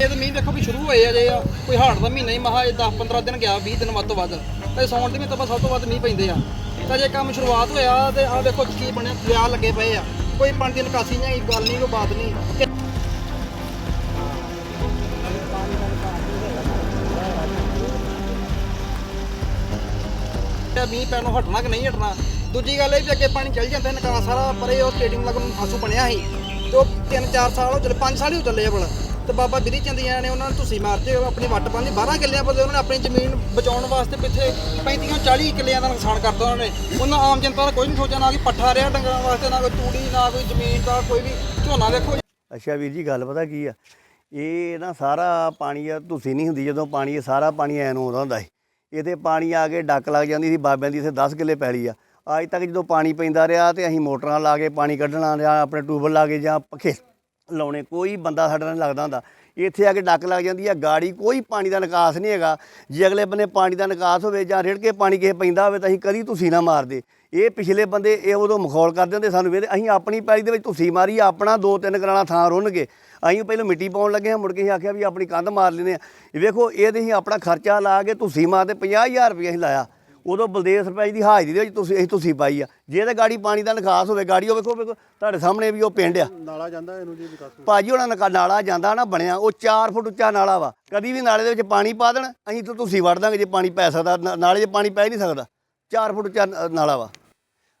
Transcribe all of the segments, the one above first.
ਇਹ ਤਾਂ ਮੀਂਹ ਦੇਖੋ ਵੀ ਸ਼ੁਰੂ ਹੋਏ ਅਜੇ ਆ। ਕੋਈ ਹਾੜ ਦਾ ਮਹੀਨਾ ਹੀ ਮਹਾ, ਇਹ 10 15 ਦਿਨ ਗਿਆ 20 ਦਿਨ ਵੱਧ ਤੋਂ ਵੱਧ। ਤੇ ਸੌਣ ਦੇ ਮਹੀਨੇ ਤੋਂ ਬਾਅਦ ਸਭ ਤੋਂ ਵੱਧ ਮੀਂਹ ਪੈਂਦੇ ਆ। ਤਾਂ ਜੇ ਕੰਮ ਸ਼ੁਰੂਆਤ ਹੋਇਆ ਤੇ ਆਹ ਦੇਖੋ ਕੀ ਬਣਿਆ ਦਰਿਆ ਲੱਗੇ ਪਏ ਆ। ਕੋਈ ਪਾਣੀ ਦੀ ਨਿਕਾਸੀ ਨਹੀਂ ਗੱਲ ਨਹੀਂ, ਕੋਈ ਬਾਤ ਨਹੀਂ। ਮੀਂਹ ਪੈਣ ਨੂੰ ਹਟਣਾ ਕਿ ਨਹੀਂ ਹਟਣਾ? ਦੂਜੀ ਗੱਲ ਇਹ ਵੀ ਅੱਗੇ ਪਾਣੀ ਚੱਲ ਜਾਂਦਾ, ਨਿਕਾਸ ਸਾਰਾ ਪਰੇ ਉਹ ਸਟੇਡੀਅਮ ਲੱਗਣ ਨੂੰ ਫਾਸੂ ਬਣਿਆ ਸੀ। ਤੇ ਉਹ 3-4 ਸਾਲ ਹੋ ਚੱਲੇ 5 ਸਾਲ ਹੀ ਹੋ ਚੱਲੇ ਆ ਬਲ ਤੇ ਬਾਬਾ ਬਿਰੀ ਚੰਦੀਆਂ ਨੇ ਉਹਨਾਂ ਨੂੰ ਤੁਸੀਂ ਮਾਰ ਆਪਣੀ ਵੱਟ ਬੰਨ ਲਈ। 12 ਕਿੱਲਿਆਂ ਬਦਲੇ ਉਹਨਾਂ ਨੇ ਆਪਣੀ ਜ਼ਮੀਨ ਬਚਾਉਣ ਵਾਸਤੇ ਪਿੱਛੇ 35-40 ਕਿੱਲਿਆਂ ਦਾ ਨੁਕਸਾਨ ਕਰਤਾ ਉਹਨਾਂ ਨੇ। ਉਹਨਾਂ ਆਮ ਜਨਤਾ ਦਾ ਕੋਈ ਨਹੀਂ ਸੋਚਿਆ, ਨਾ ਕਿ ਪੱਠਾ ਰਿਹਾ ਡੰਗਰਾਂ ਵਾਸਤੇ, ਨਾ ਕੋਈ ਤੂੜੀ, ਨਾ ਕੋਈ ਜ਼ਮੀਨ ਦਾ ਕੋਈ ਵੀ ਝੋਨਾ ਵੇਖੋ। ਅੱਛਾ ਵੀਰ ਜੀ, ਗੱਲ ਪਤਾ ਕੀ ਆ? ਇਹ ਨਾ ਸਾਰਾ ਪਾਣੀ ਆ ਤੁਸੀਂ ਨਹੀਂ ਹੁੰਦੀ ਜਦੋਂ ਪਾਣੀ, ਇਹ ਸਾਰਾ ਪਾਣੀ ਐਨ ਆਉਂਦਾ ਹੁੰਦਾ ਸੀ। ਇਹਦੇ ਪਾਣੀ ਆ ਕੇ ਡੱਕ ਲੱਗ ਜਾਂਦੀ ਸੀ, ਬਾਬਿਆਂ ਦੀ ਇੱਥੇ 10 ਕਿੱਲੇ ਪੈਲੀ ਆ। ਅੱਜ ਤੱਕ ਜਦੋਂ ਪਾਣੀ ਪੈਂਦਾ ਰਿਹਾ ਤੇ ਅਸੀਂ ਮੋਟਰਾਂ ਲਾ ਕੇ ਪਾਣੀ ਕੱਢਣਾ ਜਾਂ ਆਪਣੇ ਟੂਬਲ ਲਾ ਕੇ ਜਾਂ ਪੱਖੇ ਲਾਉਣੇ, ਕੋਈ ਬੰਦਾ ਸਾਡੇ ਨਾਲ ਲੱਗਦਾ ਹੁੰਦਾ। ਇੱਥੇ ਆ ਕੇ ਡੱਕ ਲੱਗ ਜਾਂਦੀ ਆ, ਗਾੜੀ ਕੋਈ ਪਾਣੀ ਦਾ ਨਿਕਾਸ ਨਹੀਂ ਹੈਗਾ। ਜੇ ਅਗਲੇ ਬੰਨੇ ਪਾਣੀ ਦਾ ਨਿਕਾਸ ਹੋਵੇ ਜਾਂ ਰਿੜ ਕੇ ਪਾਣੀ ਕਿਸੇ ਪੈਂਦਾ ਹੋਵੇ ਤਾਂ ਅਸੀਂ ਕਦੀ ਤੁਸੀਂ ਨਾ ਮਾਰਦੇ ਇਹ ਪਿਛਲੇ ਬੰਦੇ ਇਹ ਉਦੋਂ ਮਖੌਲ ਕਰਦੇ ਹੁੰਦੇ ਸਾਨੂੰ ਵੇਦੇ ਅਸੀਂ ਆਪਣੀ ਪੈਲੀ ਦੇ ਵਿੱਚ ਤੁਸੀਂ ਮਾਰੀ, ਆਪਣਾ ਦੋ ਤਿੰਨ ਕਰਾਣਾ ਥਾਂ ਰੁੰਨਗੇ। ਅਸੀਂ ਪਹਿਲਾਂ ਮਿੱਟੀ ਪਾਉਣ ਲੱਗੇ ਹਾਂ, ਮੁੜ ਕੇ ਅਸੀਂ ਆਖਿਆ ਵੀ ਆਪਣੀ ਕੰਧ ਮਾਰ ਲੈਂਦੇ ਆ ਇਹ ਵੇਖੋ ਇਹਦੇ ਅਸੀਂ ਆਪਣਾ ਖਰਚਾ ਲਾ ਕੇ ਤੁਸੀਂ ਮਾਰਦੇ 50000 ਰੁਪਏ ਅਸੀਂ ਲਾਇਆ। ਉਦੋਂ ਬਲਦੇਵ ਸਰਪੰਚ ਦੀ ਹਾਜ਼ਰੀ ਦੇ ਵਿੱਚ ਤੁਸੀਂ ਅਸੀਂ ਤੁਸੀਂ ਪਾਈ ਆ। ਜੇ ਤੇ ਗਾੜੀ ਪਾਣੀ ਦਾ ਨਿਕਾਸ ਹੋਵੇ ਗਾੜੀ ਉਹ ਵੇਖੋ ਵੇਖੋ ਤੁਹਾਡੇ ਸਾਹਮਣੇ ਵੀ ਉਹ ਪਿੰਡ ਆ। ਨਾਲਾ ਜਾਂਦਾ ਇਹਨੂੰ ਜੀ ਵਿਕਾਸ ਭਾਜੀ ਉਹਨਾਂ ਨਕਾ ਨਾਲਾ ਜਾਂਦਾ ਨਾ ਬਣਿਆ ਉਹ 4 ਫੁੱਟ ਉੱਚਾ ਨਾਲਾ ਵਾ। ਕਦੀ ਵੀ ਨਾਲੇ ਦੇ ਵਿੱਚ ਪਾਣੀ ਪਾ ਦੇਣ ਅਸੀਂ ਤਾਂ ਤੁਸੀਂ ਵੜ ਦਾਂਗੇ ਜੇ ਪਾਣੀ ਪੈ ਸਕਦਾ ਨਾਲੇ 'ਚ ਪਾਣੀ ਪੈ ਨਹੀਂ ਸਕਦਾ। 4 ਫੁੱਟ ਉੱਚਾ ਨਾਲਾ ਵਾ।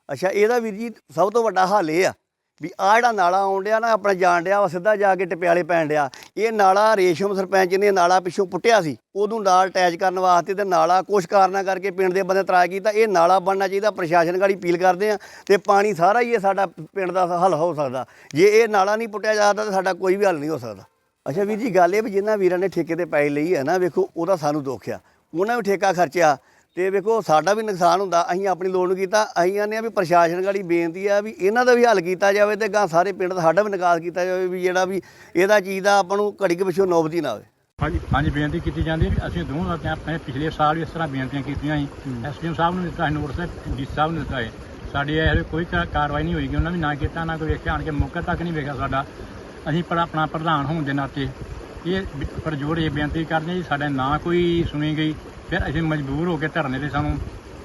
ਅੱਛਾ ਇਹਦਾ ਵੀਰ ਜੀ ਸਭ ਤੋਂ ਵੱਡਾ ਹੱਲ ਇਹ ਆ ਵੀ ਆ ਜਿਹੜਾ ਨਾਲਾ ਆਉਣ ਡਿਆ ਨਾ, ਆਪਣਾ ਜਾਣ ਡਿਆ ਵਾ, ਸਿੱਧਾ ਜਾ ਕੇ ਟਪਿਆਲੇ ਪੈਣ ਡਿਆ। ਇਹ ਨਾਲਾ ਰੇਸ਼ਮ ਸਰਪੰਚ ਨੇ ਨਾਲਾ ਪਿੱਛੋਂ ਪੁੱਟਿਆ ਸੀ। ਉਦੋਂ ਨਾਲ ਅਟੈਚ ਕਰਨ ਵਾਸਤੇ ਤੇ ਨਾਲਾ ਕੁਛ ਕਾਰਨਾਂ ਕਰਕੇ ਪਿੰਡ ਦੇ ਬੰਦੇ ਤਰਾਜ ਕੀਤਾ। ਇਹ ਨਾਲਾ ਬਣਨਾ ਚਾਹੀਦਾ, ਪ੍ਰਸ਼ਾਸਨ ਗਾੜੀ ਅਪੀਲ ਕਰਦੇ ਆ ਤੇ ਪਾਣੀ ਸਾਰਾ ਹੀ ਇਹ ਸਾਡਾ ਪਿੰਡ ਦਾ ਹੱਲ ਹੋ ਸਕਦਾ। ਜੇ ਇਹ ਨਾਲਾ ਨਹੀਂ ਪੁੱਟਿਆ ਜਾਂਦਾ ਤਾਂ ਸਾਡਾ ਕੋਈ ਵੀ ਹੱਲ ਨਹੀਂ ਹੋ ਸਕਦਾ। ਅੱਛਾ ਵੀਰ ਜੀ, ਗੱਲ ਇਹ ਵੀ ਜਿਨ੍ਹਾਂ ਵੀਰਾਂ ਨੇ ਠੇਕੇ ਤੇ ਪੈਸੇ ਲਈ ਹੈ ਨਾ, ਵੇਖੋ ਉਹਦਾ ਸਾਨੂੰ ਦੁੱਖ ਆ। ਉਹਨਾਂ ਵੀ ਠੇਕਾ ਖਰਚਿਆ। ਤੇ ਵੇਖੋ ਸਾਡਾ ਵੀ ਨੁਕਸਾਨ ਹੁੰਦਾ ਅਸੀਂ ਆਪਣੀ ਲੋਨ ਨੂੰ ਕੀਤਾ ਅਸੀਂ ਆਨੇ ਆ ਵੀ ਪ੍ਰਸ਼ਾਸਨ ਗਾੜੀ ਬੇਨਤੀ ਆ ਵੀ ਇਹਨਾਂ ਦਾ ਵੀ ਹੱਲ ਕੀਤਾ ਜਾਵੇ ਤੇ ਗਾਂ ਸਾਰੇ ਪਿੰਡ ਦਾ ਸਾਡਾ ਵੀ ਨਿਕਾਸ ਕੀਤਾ ਜਾਵੇ ਵੀ ਜਿਹੜਾ ਵੀ ਇਹਦਾ ਚੀਜ਼ ਦਾ ਆਪਾਂ ਨੂੰ ਘੜੀ ਕੁ ਪਿੱਛੋਂ ਨੌਬਤੀ ਨਾ ਆਵੇ। ਹਾਂਜੀ ਹਾਂਜੀ ਬੇਨਤੀ ਕੀਤੀ ਜਾਂਦੀ ਹੈ। ਅਸੀਂ ਦੋਵਾਂ ਦਾ ਆਪਣੇ ਪਿਛਲੇ ਸਾਲ ਵੀ ਇਸ ਤਰ੍ਹਾਂ ਬੇਨਤੀਆਂ ਕੀਤੀਆਂ ਸੀ। ਐਸਡੀਐਮ ਸਾਹਿਬ ਨੂੰ ਦਿੱਤਾ ਨੋਟਿਸ ਡੀ ਸਾਹਿਬ ਨੂੰ ਦਿੱਤਾ ਹੈ ਸਾਡੀ ਇਹ ਕੋਈ ਕਾਰਵਾਈ ਨਹੀਂ ਹੋਈਗੀ ਉਹਨਾਂ ਵੀ ਨਾ ਕੀਤਾ ਨਾ ਕੋਈ ਵੇਖਿਆ ਆਣ ਕੇ ਮੌਕੇ ਤੱਕ ਨਹੀਂ ਵੇਖਿਆ ਸਾਡਾ। ਅਸੀਂ ਪਰ ਆਪਣਾ ਪ੍ਰਧਾਨ ਹੋਣ ਦੇ ਨਾਤੇ ਇਹ ਪਰਜੋਰ ਇਹ ਬੇਨਤੀ ਕਰਦੇ ਜੀ ਸਾਡੇ ਨਾ ਕੋਈ ਸੁਣੀ ਗਈ ਫਿਰ ਅਸੀਂ ਮਜਬੂਰ ਹੋ ਕੇ ਧਰਨੇ ਤੇ ਸਾਨੂੰ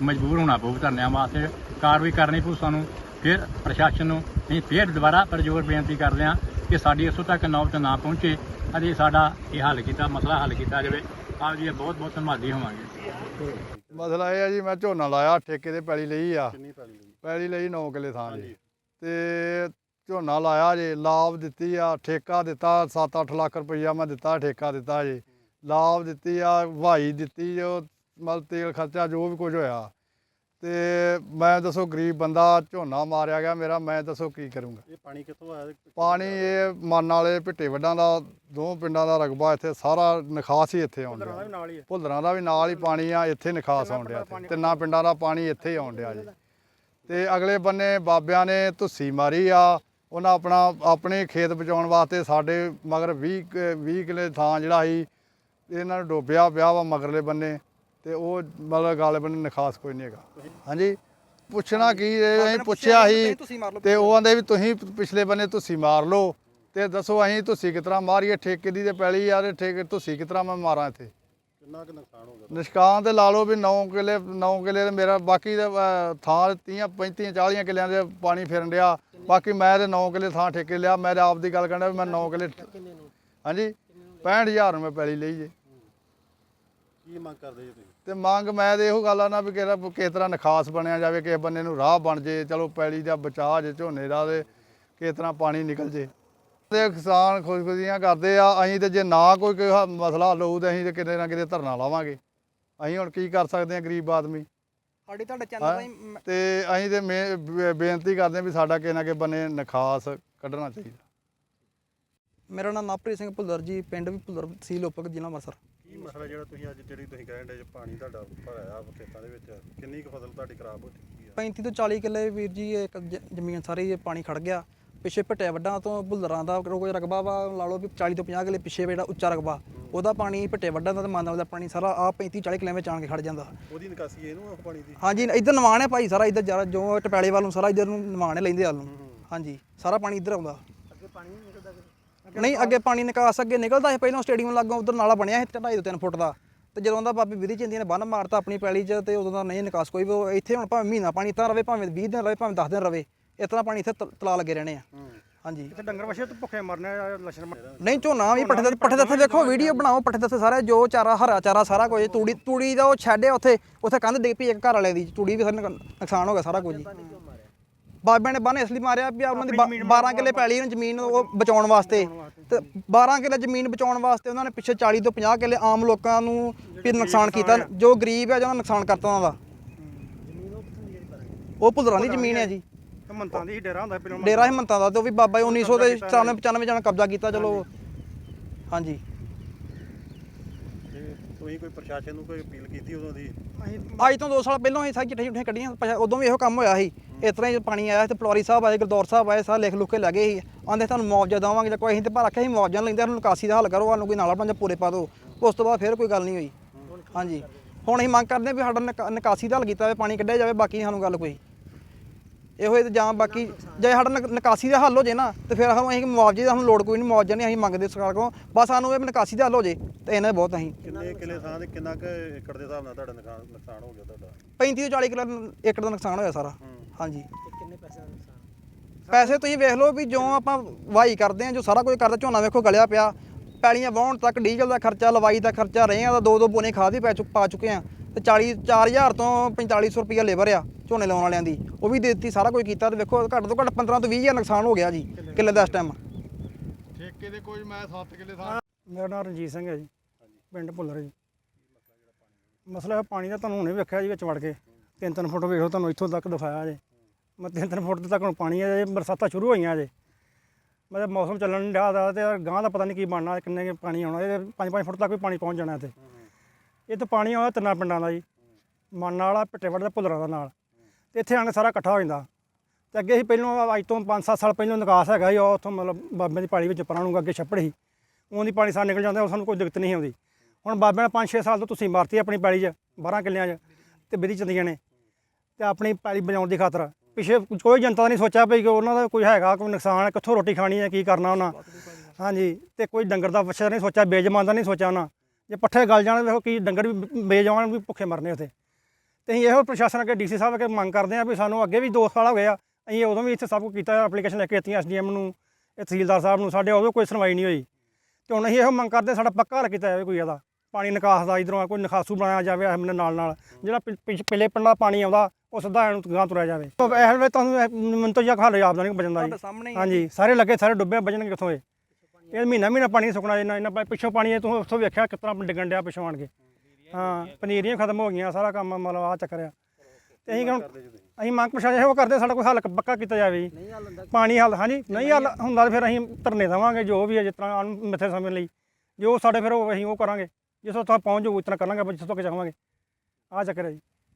ਮਜਬੂਰ ਹੋਣਾ ਪਊ ਧਰਨਿਆਂ ਵਾਸਤੇ ਕਾਰਵਾਈ ਕਰਨੀ ਪਊ ਸਾਨੂੰ। ਫਿਰ ਪ੍ਰਸ਼ਾਸਨ ਨੂੰ ਅਸੀਂ ਫਿਰ ਦੁਬਾਰਾ ਪਰਜੋਰ ਬੇਨਤੀ ਕਰਦੇ ਹਾਂ ਕਿ ਸਾਡੀ ਇੱਥੋਂ ਤੱਕ ਨੌਬਤ ਨਾ ਪਹੁੰਚੇ ਅਤੇ ਸਾਡਾ ਇਹ ਹੱਲ ਕੀਤਾ ਮਸਲਾ ਹੱਲ ਕੀਤਾ ਜਾਵੇ। ਆਪ ਜੀ ਬਹੁਤ ਬਹੁਤ ਧੰਨਵਾਦੀ ਹੋਵਾਂਗੇ। ਮਸਲਾ ਇਹ ਆ ਜੀ ਮੈਂ ਝੋਨਾ ਲਾਇਆ ਠੇਕੇ ਤੇ ਪੈਲੀ ਲਈ ਆ। ਕਿੰਨੀ ਪੈਲੀ ਲਈ? ਪੈਲੀ ਲਈ 9 ਕਿੱਲੇ ਥਾਂ ਜੀ। ਤੇ ਝੋਨਾ ਲਾਇਆ ਜੇ ਲਾਭ ਦਿੱਤੀ ਆ ਠੇਕਾ ਦਿੱਤਾ 7-8 ਲੱਖ ਰੁਪਈਆ ਮੈਂ ਦਿੱਤਾ ਠੇਕਾ ਦਿੱਤਾ ਜੀ। ਲਾਭ ਦਿੱਤੀ ਆ ਵਾਈ ਦਿੱਤੀ ਜੋ ਮਤਲਬ ਤੇਲ ਖਰਚਾ ਜੋ ਵੀ ਕੁਝ ਹੋਇਆ। ਤੇ ਮੈਂ ਦੱਸੋ ਗਰੀਬ ਬੰਦਾ ਝੋਨਾ ਮਾਰਿਆ ਗਿਆ ਮੇਰਾ ਮੈਂ ਦੱਸੋ ਕੀ ਕਰੂੰਗਾ? ਇਹ ਪਾਣੀ ਕਿੱਥੋਂ ਆਇਆ? ਪਾਣੀ ਇਹ ਮਨ ਵਾਲੇ ਭਿੱਟੇ ਵੱਡਾਂ ਦਾ ਦੋ ਪਿੰਡਾਂ ਦਾ ਰਕਬਾ ਇੱਥੇ ਸਾਰਾ ਨਿਕਾਸ ਹੀ ਇੱਥੇ ਆਉਣ ਡਿਆ। ਭੁੱਲਰਾਂ ਦਾ ਵੀ ਨਾਲ ਹੀ ਪਾਣੀ ਆ ਇੱਥੇ ਨਿਕਾਸ ਆਉਣ ਡਿਆ। ਤਿੰਨਾਂ ਪਿੰਡਾਂ ਦਾ ਪਾਣੀ ਇੱਥੇ ਹੀ ਆਉਣ ਡਿਆ ਜੀ। ਤੇ ਅਗਲੇ ਬੰਨੇ ਬਾਬਿਆਂ ਨੇ ਧੁੱਸੀ ਮਾਰੀ ਆ। ਉਹਨਾਂ ਆਪਣਾ ਆਪਣੇ ਖੇਤ ਬਚਾਉਣ ਵਾਸਤੇ ਸਾਡੇ ਮਗਰ 20 ਕੁ- 20 ਕਿਲੇ ਥਾਂ ਜਿਹੜਾ ਸੀ ਇਹਨਾਂ ਨੂੰ ਡੋਬਿਆ ਪਿਆ ਵਾ ਮਗਰਲੇ ਬੰਨੇ ਤੇ ਉਹ ਮਤਲਬ ਗਾਲੇ ਬੰਨੇ ਨਿਕਾਸ ਕੋਈ ਨਹੀਂ ਹੈਗਾ। ਹਾਂਜੀ? ਪੁੱਛਣਾ ਕੀ ਇਹ ਅਸੀਂ ਪੁੱਛਿਆ ਸੀ ਤੇ ਉਹ ਆਂਦੇ ਵੀ ਤੁਸੀਂ ਪਿਛਲੇ ਬੰਨੇ ਤੁਸੀਂ ਮਾਰ ਲਓ ਤੇ ਦੱਸੋ ਅਸੀਂ ਤੁਸੀਂ ਕਿਸ ਤਰ੍ਹਾਂ ਮਾਰੀਏ ਠੇਕੇ ਦੀ ਤੇ ਪੈਲੀ ਤੇ ਠੇਕੇ ਤੁਸੀਂ ਕਿਸ ਤਰ੍ਹਾਂ ਮੈਂ ਮਾਰਾਂ ਇੱਥੇ? ਕਿੰਨਾ ਕੁ ਨੁਕਸਾਨ ਹੋ ਗਿਆ? ਨਿਸ਼ਕਾਨ ਤੇ ਲਾ ਲਓ ਵੀ 9 ਕਿੱਲੇ 9 ਕਿੱਲੇ ਤੇ ਮੇਰਾ ਬਾਕੀ ਦੇ ਥਾਂ 30 35 40 ਕਿੱਲਿਆਂ ਦੇ ਪਾਣੀ ਫਿਰਨ ਡਿਆ। ਬਾਕੀ ਮੈਂ ਤੇ 9 ਕਿੱਲੇ ਥਾਂ ਠੇਕੇ ਲਿਆ ਮੈਂ ਤੇ ਆਪ ਦੀ ਗੱਲ ਕਰਦਾ ਵੀ ਮੈਂ 9 ਕਿੱਲੇ ਹਾਂਜੀ? 65000 ਰੁਪਏ ਪੈਲੀ ਲਈ ਜੇ। ਕੀ ਮੰਗ ਕਰਦੇ ਜੀ ਤੁਸੀਂ? ਤੇ ਮੰਗ ਮੈਂ ਤੇ ਇਹੋ ਗੱਲ ਆ ਨਾ ਵੀ ਕਿਹੜਾ ਕਿਸ ਤਰ੍ਹਾਂ ਨਿਖਾਸ ਬਣਿਆ ਜਾਵੇ ਕਿਸੇ ਬੰਨੇ ਨੂੰ ਰਾਹ ਬਣ ਜੇ ਚਲੋ ਪੈਲੀ ਦਾ ਬਚਾਅ ਜੇ ਝੋਨੇ ਦਾ ਤੇ ਕਿਸ ਤਰ੍ਹਾਂ ਪਾਣੀ ਨਿਕਲ ਜੇ। ਤੇ ਕਿਸਾਨ ਖੁਸ਼ਖੁਸ਼ੀਆਂ ਕਰਦੇ ਆ ਅਸੀਂ ਤੇ ਜੇ ਨਾ ਕੋਈ ਕੋਈ ਹ- ਮਸਲਾ ਹੱਲ ਹੋਊ ਤੇ ਅਸੀਂ ਤੇ ਕਿਤੇ ਨਾ ਕਿਤੇ ਧਰਨਾ ਲਾਵਾਂਗੇ। ਅਸੀਂ ਹੁਣ ਕੀ ਕਰ ਸਕਦੇ ਆ ਗਰੀਬ ਆਦਮੀ? ਸਾਡੀ ਤੁਹਾਡੇ ਚੈਨਲ। ਰਾਹੀਂ ਮ- ਤੇ ਅਸੀਂ ਤੇ ਮੇ- ਬੇ- ਬੇਨਤੀ ਕਰਦੇ ਆ ਵੀ ਸਾਡਾ ਕਿਸੇ ਨਾ ਕਿਸੇ ਬੰਨੇ ਨਿਖਾਸ ਕੱਢਣਾ ਚਾਹੀਦਾ। ਮੇਰਾ ਨਾਮ ਨਵਪ੍ਰੀਤ ਸਿੰਘ ਭੁੱਲਰ ਜੀ ਪਿੰਡ ਵੀ ਭੁੱਲਰ ਤਹਿਸੀਲ ਉਪਕ ਜ਼ਿਲ੍ਹਾ ਅੰਮ੍ਰਿਤਸਰ। ਕੀ ਮਸਲਾ ਜਿਹੜਾ ਤੁਸੀਂ ਅੱਜ ਜਿਹੜੀ ਤੁਸੀਂ ਕਹਿਣ ਦੇ ਪਾਣੀ ਤੁਹਾਡਾ ਭਰਾਇਆ ਵਾ ਖੇਤਾਂ ਦੇ ਵਿੱਚ ਕਿੰਨੀ ਕੁ ਫਸਲ ਤੁਹਾਡੀ ਖਰਾਬ ਹੋ ਚੁੱਕੀ ਆ? 35 ਤੋਂ 40 ਕਿੱਲੇ ਵੀਰ ਜੀ ਇਹ ਇੱਕ ਜ- ਜ਼ਮੀਨ ਸਾਰੀ ਇਹ ਪਾਣੀ ਖੜ ਗਿਆ। ਪਿੱਛੇ ਭਟਿਆ ਵੱਡਾਂ ਤੋਂ ਭੁੱਲਰਾਂ ਦਾ ਕੋਈ ਰਕਬਾ ਵਾ ਲਾ ਲਓ ਵੀ 40 ਤੋਂ 50 ਕਿੱਲੇ ਪਿੱਛੇ ਜਿਹੜਾ ਉੱਚਾ ਰਕਬਾ। ਉਹਦਾ ਪਾਣੀ ਭਟੇ ਵੱਡਾਂ ਦਾ ਤੇ ਮਾਨਵ ਦਾ ਪਾਣੀ ਸਾਰਾ ਆ 35 40 ਕਿੱਲੇ ਵਿੱਚ ਆਣ ਕੇ ਖੜ ਜਾਂਦਾ। ਉਹਦੀ ਨਿਕਾਸੀ ਇਹਨੂੰ ਆ ਪਾਣੀ ਦੀ? ਹਾਂਜੀ ਇਧਰ ਨਵਾਣ ਹੈ ਭਾਈ ਸਾਰਾ ਇਧਰ ਜਰਾ ਜੋ ਟਪੈਲੇ ਵੱਲ ਨੂੰ ਸਾਰਾ ਇਧਰ ਨੂੰ ਨਵਾਣ ਹੈ ਲੈਂਦੇ ਵੱਲ ਨੂੰ। ਹਾਂਜੀ ਸਾਰਾ ਪਾਣੀ ਇਧਰ ਆਉਂਦਾ। ਨਹੀਂ ਅੱਗੇ ਪਾਣੀ ਨਿਕਾਸ ਅੱਗੇ ਨਿਕਲਦਾ ਸੀ ਪਹਿਲਾਂ ਸਟੇਡੀਅਮ ਲਾਗੋਂ ਉਧਰ ਨਾਲਾ ਬਣਿਆ ਸੀ 2.5 ਤੋਂ 3 ਫੁੱਟ ਦਾ। ਤੇ ਜਦੋਂ ਦਾ ਬਾਬੀ ਵਿਧੀ ਚੰਦੀ ਨੇ ਬੰਨ ਮਾਰਤਾ ਆਪਣੀ ਪੈਲੀ 'ਚ ਤੇ ਉਦੋਂ ਦਾ ਨਹੀਂ ਨਿਕਾਸ ਕੋਈ ਵੀ ਇੱਥੇ ਹੁਣ ਭਾਵੇਂ ਮਹੀਨਾ ਪਾਣੀ ਤਾਂ ਰਵੇ ਭਾਵੇਂ 20 ਦਿਨ ਰਵੇ ਭਾਵੇਂ 10 ਦਿਨ ਰਵੇ ਤਰ੍ਹਾਂ ਪਾਣੀ ਇੱਥੇ ਤਲਾ ਲੱਗੇ ਰਹਿਣੇ ਆ। ਹਾਂਜੀ। ਤੇ ਡੰਗਰ ਵਛੇ ਤੇ ਭੁੱਖੇ ਮਰਨੇ ਆ ਲੱਛਣ ਨਹੀਂ ਝੋਨਾ ਵੀ ਪੱਠੇ ਦੇ ਪੱਠੇ ਦੇ ਵੇਖੋ ਵੀਡੀਓ ਬਣਾਓ ਪੱਠੇ ਦੇ ਸਾਰਾ ਜੋ ਚਾਰਾ ਹਰਾ ਚਾਰਾ ਸਾਰਾ ਕੁਝ ਤੂੜੀ ਤੂੜੀ ਦਾ ਉਹ ਛੱਡਿਆ ਉੱਥੇ ਉੱਥੇ ਕੰਧ ਡਿੱਗ ਪਈ ਇੱਕ ਘਰ ਵਾਲੇ ਦੀ ਤੂੜੀ ਵੀ ਨੁਕਸਾਨ ਹੋ ਗਿਆ ਸਾਰਾ ਕੁਝ। ਜੀ ਬਾਬਿਆਂ ਨੇ ਬੰਨ ਇਸ ਲਈ ਮਾਰਿਆ ਵੀ ਉਹਨਾਂ ਦੀ 12 ਕਿੱਲੇ ਪੈਲੀ ਨੂੰ ਜ਼ਮੀਨ ਉਹ ਬਚਾਉਣ ਵਾਸਤੇ। ਤੇ 12 ਕਿੱਲੇ ਜ਼ਮੀਨ ਬਚਾਉਣ ਵਾਸਤੇ ਉਹਨਾਂ ਨੇ ਪਿੱਛੇ 40 ਤੋਂ 50 ਕਿੱਲੇ ਆਮ ਲੋਕਾਂ ਨੂੰ ਵੀ ਨੁਕਸਾਨ ਕੀਤਾ। ਜੋ ਗਰੀਬ ਹੈ ਜਿਹਨਾਂ ਨੁਕਸਾਨ ਕਰਤਾ ਉਹਨਾਂ ਦਾ। ਉਹ ਭੁੱਲਰਾਂ ਦੀ ਜ਼ਮੀਨ ਹੈ ਜੀ। ਤੇ ਮੰਤਾਂ ਦੀ ਹੀ ਡੇਰਾ ਹੁੰਦਾ ਪਹਿਲਾਂ ਡੇਰਾ ਹਿੰਮਤਾਂ ਦਾ ਤੇ ਉਹ ਵੀ ਬਾਬਾ ਜੀ 1900 ਦੇ 94 95 ਜਾਣਾ ਕਬਜ਼ਾ ਕੀਤਾ ਚਲੋ। ਹਾਂਜੀ। ਤੇ ਤੁਸੀਂ ਕੋਈ ਪ੍ਰਸ਼ਾਸਨ ਨੂੰ ਕੋਈ ਅਪੀਲ ਕੀਤੀ ਉਦੋਂ ਦੀ? ਅੱਜ ਤੋਂ 2 ਸਾਲ ਪਹਿਲਾਂ ਹੀ ਸਾਰੀ ਚਿੱਠੀਆਂ ਕੱਢੀਆਂ। ਉਦੋਂ ਵੀ ਇਹੋ ਕੰਮ ਹੋਇਆ ਸੀ। ਇਸ ਤਰ੍ਹਾਂ ਹੀ ਪਾਣੀ ਆਇਆ ਤੇ ਪਟਵਾਰੀ ਸਾਹਿਬ ਆਏ ਗੁਰਦੌਰ ਸਾਹਿਬ ਆਏ ਸਾਰੇ ਲਿਖ ਲੁੱਕ ਕੇ ਲੱਗੇ ਸੀ। ਆਂਦੇ ਤੁਹਾਨੂੰ ਮੁਆਵਜ਼ਾ ਦੇਵਾਂਗੇ ਜਾਂ ਕੋਈ ਅਸੀਂ ਤੇ ਪਰ ਆਖਿਆ ਸੀ ਮੁਆਵਜ਼ਾ ਨੀ ਲੈਂਦੇ ਸਾਨੂੰ ਨਿਕਾਸੀ ਦਾ ਹੱਲ ਕਰੋ ਸਾਨੂੰ ਕੋਈ ਨਾਲਾ ਪੰਜਾ ਪੂਰੇ ਪਾ ਦਿਓ। ਉਸ ਤੋਂ ਬਾਅਦ ਫਿਰ ਕੋਈ ਗੱਲ ਨਹੀਂ ਹੋਈ। ਹਾਂਜੀ। ਹੁਣ ਅਸੀਂ ਮੰਗ ਕਰਦੇ ਹਾਂ ਵੀ ਸਾਡਾ ਨਿਕਾ- ਨਿਕਾਸੀ ਦਾ ਹੱਲ ਕੀਤਾ ਜਾਵੇ ਪਾਣੀ ਕੱਢਿਆ ਜਾਵੇ ਬਾਕੀ ਸਾਨੂੰ ਗੱਲ ਕੋਈ। ਇਹੋ ਹੀ ਤੇ ਜਾਂ ਬਾਕੀ ਜੇ ਸਾਡਾ ਨਿਕ- ਨਿਕਾਸੀ ਦਾ ਹੱਲ ਹੋ ਜੇ ਨਾ ਤੇ ਫਿਰ ਸਾਨੂੰ ਅਸੀਂ ਮੁਆਵਜ਼ੇ ਦਾ ਸਾਨੂੰ ਲੋੜ ਕੋਈ ਨਹੀਂ ਮੁਆਵਜ਼ਾ ਨਹੀਂ ਅਸੀਂ ਮੰਗਦੇ ਸਰਕਾਰ ਕੋਲ। ਬਸ ਸਾਨੂੰ ਇਹ ਨਿਕਾਸੀ ਦਾ ਹੱਲ ਹੋ ਜੇ ਤੇ ਇਹਨਾਂ ਬਹੁਤ ਅਸੀਂ। ਕਿੰਨੇ ਕਿੱਲੇ ਥਾਂ ਤੇ ਕਿੰਨਾ ਕੁ ਏਕੜ ਦੇ ਹਿਸਾਬ ਨਾਲ ਤੁਹਾਡਾ ਨੁਕਸਾਨ ਨੁਕਸਾਨ ਹੋ ਗਿਆ ਤੁਹਾਡਾ? 35 ਤੋਂ 40 ਕਿਲੋ ਏਕੜ ਦਾ ਨੁਕਸਾਨ ਹੋਇਆ ਸਾਰਾ। ਹਾਂਜੀ। ਪੈਸੇ ਤੁਸੀਂ ਵੇਖ ਲਓ ਵੀ ਜੋ ਆਪਾਂ ਵਾਹੀ ਕਰਦੇ ਆ ਜੋ ਸਾਰਾ ਕੁਝ ਕਰਦੇ ਝੋਨਾ ਵੇਖੋ ਗਲਿਆ ਪਿਆ। ਪੈਲੀਆਂ ਵਾਹੁਣ ਤੱਕ ਡੀਜ਼ਲ ਦਾ ਖਰਚਾ ਲਵਾਈ ਦਾ ਖਰਚਾ ਰਹੇ ਆ ਦਾ ਦੋ ਦੋ ਬੋਨੇ ਖਾਦ ਵੀ ਪੈ ਚੁੱਕ ਪਾ ਚੁੱਕੇ ਆ ਤੇ 40 4000 ਤੋਂ 4500 ਰੁਪਈਆ ਲੇਬਰ ਆ ਝੋਨੇ ਲਾਉਣ ਵਾਲਿਆਂ ਦੀ। ਉਹ ਵੀ ਦੇ ਦਿੱਤੀ ਸਾਰਾ ਕੁਝ ਕੀਤਾ ਤੇ ਵੇਖੋ ਘੱਟ ਤੋਂ ਘੱਟ 15 ਤੋਂ 20000 ਨੁਕਸਾਨ ਹੋ ਗਿਆ ਜੀ ਕਿੱਲੇ ਦਾ ਇਸ ਟਾਈਮ ਠੇਕੇ ਦੇ ਕੋਈ ਮੈਂ 7 ਕਿੱਲੇ ਥਾਂ ਮੇਰਾ ਨਾਮ ਰਣਜੀਤ ਸਿੰਘ ਹੈ ਜੀ ਪਿੰਡ ਭੁੱਲਰ ਜੀ। ਮਸਲਾ ਇਹ ਪਾਣੀ ਦਾ ਤੁਹਾਨੂੰ ਹੁਣੇ ਵੇਖਿਆ ਜੀ ਵਿੱਚ ਵੜ ਕੇ। ਤਿੰਨ ਤਿੰਨ ਫੁੱਟ ਵੇਖੋ ਤੁਹਾਨੂੰ ਇੱਥੋਂ ਤੱਕ ਦਿਖਾਇਆ ਜੇ। ਮੈਂ ਤਿੰਨ ਤਿੰਨ ਫੁੱਟ ਤੱਕ ਹੁਣ ਪਾਣੀ ਹੈ ਜੇ, ਬਰਸਾਤਾਂ ਸ਼ੁਰੂ ਹੋਈਆਂ ਜੇ। ਮਤਲਬ ਮੌਸਮ ਚੱਲਣ ਡਿਆ ਦਾ ਤੇ ਗਾਂ ਦਾ ਪਤਾ ਨਹੀਂ ਕੀ ਬਣਨਾ, ਕਿੰਨੇ ਪਾਣੀ ਆਉਣਾ, ਇਹ 5-5 ਫੁੱਟ ਤੱਕ ਵੀ ਪਾਣੀ ਪਹੁੰਚ ਜਾਣਾ ਇੱਥੇ। ਇਹ ਤਾਂ ਪਾਣੀ ਆਉਂਦਾ ਤਿੰਨਾਂ ਪਿੰਡਾਂ ਦਾ ਜੀ। ਮਨ ਵਾਲਾ, ਪਿੱਟੇਵੜ ਦਾ, ਭੁੱਲਰਾਂ ਦਾ ਨਾਲ। ਤੇ ਇੱਥੇ ਆਣ ਕੇ ਸਾਰਾ ਇਕੱਠਾ ਹੋ ਜਾਂਦਾ। ਤੇ ਅੱਗੇ ਹੀ ਪਹਿਲਾਂ, ਅੱਜ ਤੋਂ 5-7 ਸਾਲ ਪਹਿਲਾਂ ਨਿਕਾਸ ਹੈਗਾ ਜੀ ਉਹ ਉੱਥੋਂ ਮਤਲਬ ਬਾਬੇ ਦੀ ਪਾਣੀ ਵਿੱਚ ਪਰਾਂ ਨੂੰ ਅੱਗੇ ਛੱਪੜ ਸੀ। ਉਹਦੀ ਪਾਣੀ ਸਾਰ ਨਿਕਲ ਜਾਂਦਾ, ਉਹ ਸਾਨੂੰ ਕੋਈ ਦਿੱਕਤ ਨਹੀਂ ਆਉਂਦੀ। ਹੁਣ ਬਾਬੇ ਨੇ 5-6 ਸਾਲ ਤੋਂ ਤੁਸੀਂ ਮਾਰਤੀ ਆਪਣੀ ਪੈਲੀ 'ਚ 12 ਕਿੱਲਿਆਂ 'ਚ, ਤੇ ਵਿਧੀ ਚੰਦੀਆਂ ਨੇ। ਤੇ ਆਪਣੀ ਪੈਲੀ ਬਚਾਉਣ ਦੀ ਖਾਤਰ। ਪਿਛੇ ਕੋਈ ਜਨਤਾ ਨਹੀਂ ਸੋਚਿਆ ਵੀ ਕਿ ਉਹਨਾਂ ਦਾ ਕੋਈ ਹੈਗਾ, ਕੋਈ ਨੁਕਸਾਨ ਹੈ, ਕਿੱਥੋਂ ਰੋਟੀ ਖਾਣੀ ਹੈ, ਕੀ ਕਰਨਾ ਉਹਨਾਂ। ਹਾਂਜੀ, ਤੇ ਕੋਈ ਡੰਗਰ ਦਾ ਵਛਾ ਨਹੀਂ ਸੋਚਿਆ ਬੇਜਮਾਨ ਦਾ ਨਹੀਂ ਸੋਚਿਆ ਉਹਨਾਂ। ਜੇ ਪੱਠੇ ਗਲ ਜਾਣ, ਵੇਖੋ ਕੀ ਡੰਗਰ ਵੀ ਬੇਜਮਾਨ ਵੀ ਭੁੱਖੇ ਮਰਨੇ ਉੱਥੇ। ਤੇ ਅਸੀਂ ਇਹੋ ਪ੍ਰਸ਼ਾਸਨ ਅੱਗੇ, ਡੀਸੀ ਸਾਹਿਬ ਅੱਗੇ ਮੰਗ ਕਰਦੇ ਹਾਂ ਵੀ ਸਾਨੂੰ ਅੱਗੇ ਵੀ 2 ਸਾਲ ਹੋ ਗਏ ਆ, ਅਸੀਂ ਉਦੋਂ ਵੀ ਇੱਥੇ ਸਭ ਕੁਝ ਕੀਤਾ ਐਪਲੀਕੇਸ਼ਨ ਲੈ ਕੇ ਦਿੱਤੀਆਂ ਐਸਡੀਐਮ ਨੂੰ ਤਹਿਸੀਲਦਾਰ ਸਾਹਿਬ ਨੂੰ, ਸਾਡੇ ਉਦੋਂ ਕੋਈ ਸੁਣਵਾਈ ਨਹੀਂ ਹੋਈ। ਤੇ ਹੁਣ ਅਸੀਂ ਇਹੋ ਮੰਗ ਕਰਦੇ ਸਾਡਾ ਪੱਕਾ ਹੱਲ ਕੀਤਾ ਜਾਵੇ ਕੋਈ ਇਹਦਾ। ਪਾਣੀ ਨਿਕਾਸ ਦਾ, ਇਧਰੋਂ ਕੋਈ ਨਿਕਾਸੂ ਬਣਾਇਆ ਜਾਵੇ ਆਪਣੇ ਨਾਲ ਨਾਲ, ਜਿਹੜਾ ਪਿ- ਪਿ- ਪਿਛਲੇ ਪਿੰਡਾਂ ਪਾਣੀ ਆਉਂਦਾ ਉਹ ਸਿੱਧਾ ਇਹਨੂੰ ਗਾਂ ਤੁਰਿਆ ਜਾਵੇ। ਇਹ ਵੇਲੇ ਤੁਹਾਨੂੰ ਇਹ ਮੈਨੂੰ ਤਾਂ ਜਾਂ ਹਾਲ ਆਪਦਾ ਨਹੀਂ ਬਚਣ ਦਾ ਜੀ ਸਾਹਮਣੇ ਹੀ ਹਾਂਜੀ ਸਾਰੇ ਲੱਗੇ ਸਾਰੇ ਡੁੱਬੇ ਬਚਣਗੇ ਕਿੱਥੋਂ ਇਹ? ਇਹ ਮਹੀਨਾ ਮਹੀਨਾ ਪਾਣੀ ਨਹੀਂ ਸੁੱਕਣਾ ਇਹਨਾਂ ਇਹਨਾਂ ਪਿੱਛੋਂ ਪਾਣੀ ਇਹ ਤੂੰ ਉੱਥੋਂ ਵੇਖਿਆ ਕਿਸ ਤਰ੍ਹਾਂ ਡਿੱਗਣ ਡਿਆ ਪਿੱਛੋਂ ਆਣ ਕੇ। ਹਾਂ ਪਨੀਰੀਆਂ ਖਤਮ ਹੋ ਗਈਆਂ ਸਾਰਾ ਕੰਮ ਮਤਲਬ ਆ ਚੱਕਰ ਆ। ਤੇ ਅਸੀਂ ਹੁਣ ਅਸੀਂ ਮੰਗ ਪ੍ਰਸ਼ਾਸਨ ਇਹੋ ਕਰਦੇ ਸਾਡਾ ਕੋਈ ਹੱਲ ਪੱਕਾ ਕੀਤਾ ਜਾਵੇ ਜੀ। ਪਾਣੀ ਹੱਲ ਹਾਂਜੀ ਨਹੀਂ ਹੱਲ ਹੁੰਦਾ ਤਾਂ ਫਿਰ ਅਸੀਂ ਧਰਨੇ ਦੇਵਾਂਗੇ ਜੋ ਵੀ ਹੈ ਜਿਸ ਤਰ੍ਹਾਂ ਅਣ ਮਿੱਥੇ ਸਮੇਂ ਲਈ। ਜੋ ਸਾਡੇ ਫਿਰ ਉਹ ਅਸੀਂ ਉਹ ਕਰਾਂਗੇ ਜਿੱਥੋਂ ਤੱਕ ਪਹੁੰਚ ਜਾਊ ਇਤਨਾ ਕਰਾਂਗੇ ਜਿੱਥੋਂ ਤੱਕ ਜਾਵਾਂਗੇ। ਆ ਚੱਕਰ ਹੈ ਜੀ।